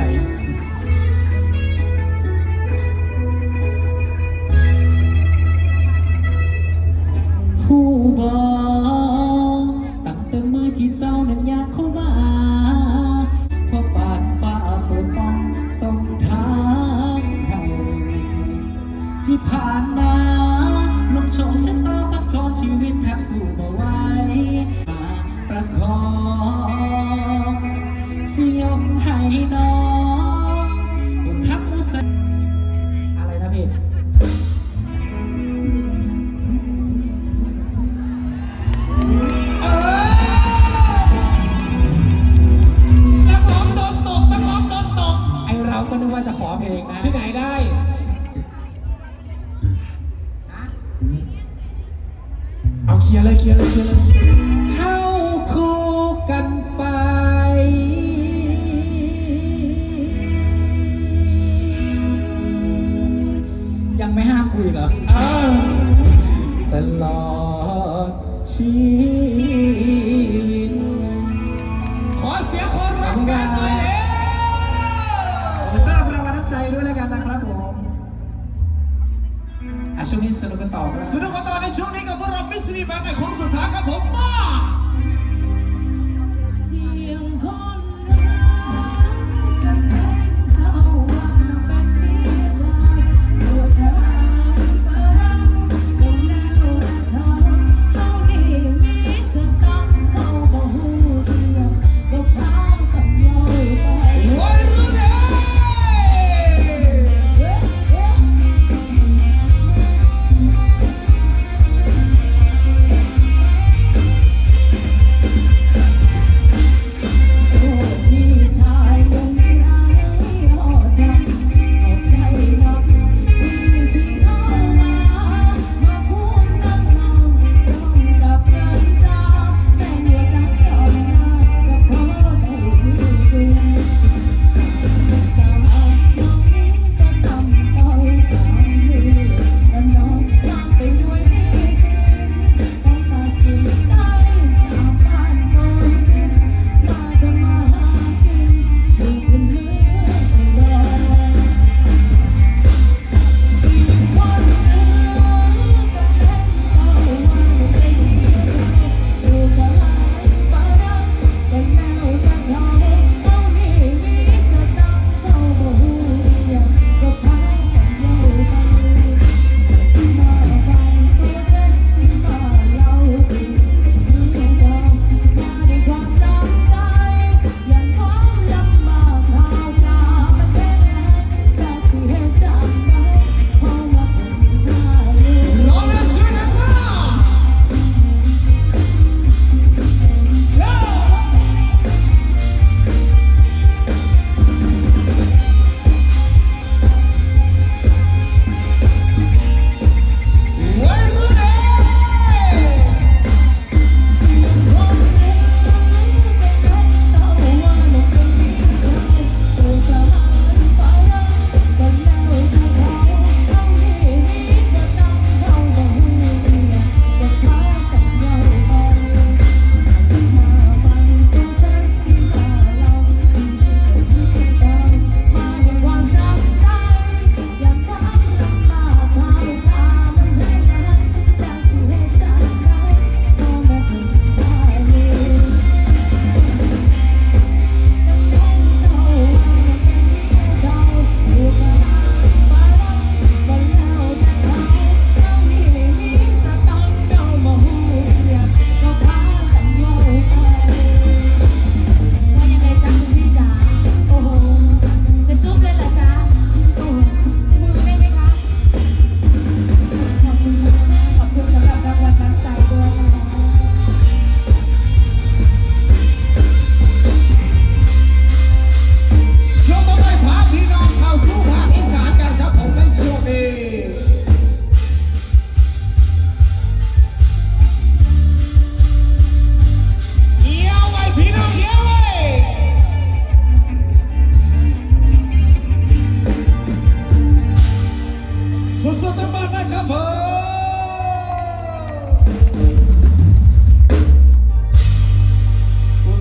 ไหผู้บอกตั้งแต่มือที่เจ้านั้นอยากเข้ามาเพราะปานฟ้าเปิดป้องส่งทางให้ที่ผ่านมาลมโชคชะตาพัดคลอนชีวิตแทบสู้บ่ไวมประคองิยมให้น้องทับมุจอะไรนะพี่ก็นึกว่าจะขอเพลงนะ ที่ไหนได้เอาเคลียร์เลยเคลียร์เลยเคลียร์เลย ลอดชีวิตขอเสียงคนรักแฟนหน่อยเร็วผมทราบรางวัลน้ำใจด้วยแล้วกันนะครับผมอะช่วงนี้สนุกกันต่อครับสนุกกันต่อในช่วงนี้กับพวกเราฟิสซีแบนด์ในของสุดท้ายครับผมมา